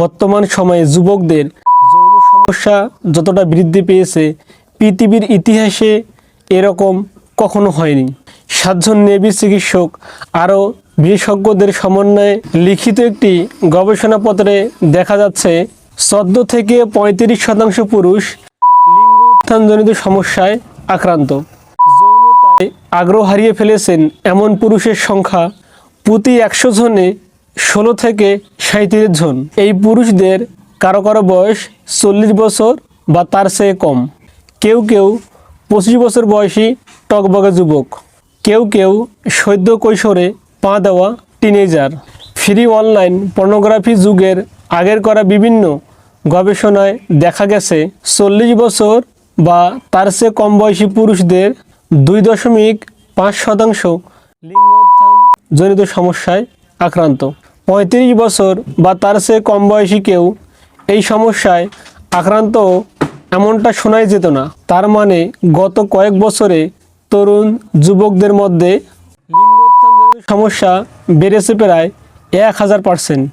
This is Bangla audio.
বর্তমান সময়ে যুবকদের যৌন সমস্যা যতটা বৃদ্ধি পেয়েছে, পৃথিবীর ইতিহাসে এরকম কখনো হয়নি। সাতজন নেবি চিকিৎসক আরও বিশেষজ্ঞদের সমন্বয়ে লিখিত একটি গবেষণাপত্রে দেখা যাচ্ছে, চোদ্দ থেকে পঁয়ত্রিশ শতাংশ পুরুষ লিঙ্গ উত্থানজনিত সমস্যায় আক্রান্ত। যৌনতায় আগ্রহ হারিয়ে ফেলেছেন এমন পুরুষের সংখ্যা প্রতি একশো জনে ষোলো থেকে সাঁত্রিশ জন এই পুরুষদের কারও কারও বয়স চল্লিশ বছর বা তার চেয়ে কম। কেউ কেউ পঁচিশ বছর বয়সী টকবগে যুবক। কেউ কেউ সদ্য কৈশোরে পা দেওয়া টিনেজার ফ্রি অনলাইন পর্নোগ্রাফি যুগের আগের করা বিভিন্ন গবেষণায় দেখা গেছে, চল্লিশ বছর বা তার চেয়ে কম বয়সী পুরুষদের দুই দশমিক পাঁচ শতাংশ লিঙ্গোত্থান জনিত সমস্যায় আক্রান্ত। পঁয়ত্রিশ বছর বা তার চেয়ে কম বয়সী কেউ এই সমস্যায় আক্রান্ত এমনটা শোনাই যেত না। তার মানে গত কয়েক বছরে তরুণ যুবকদের মধ্যে লিঙ্গ সমস্যা বেড়েছে প্রায় এক হাজার পার্সেন্ট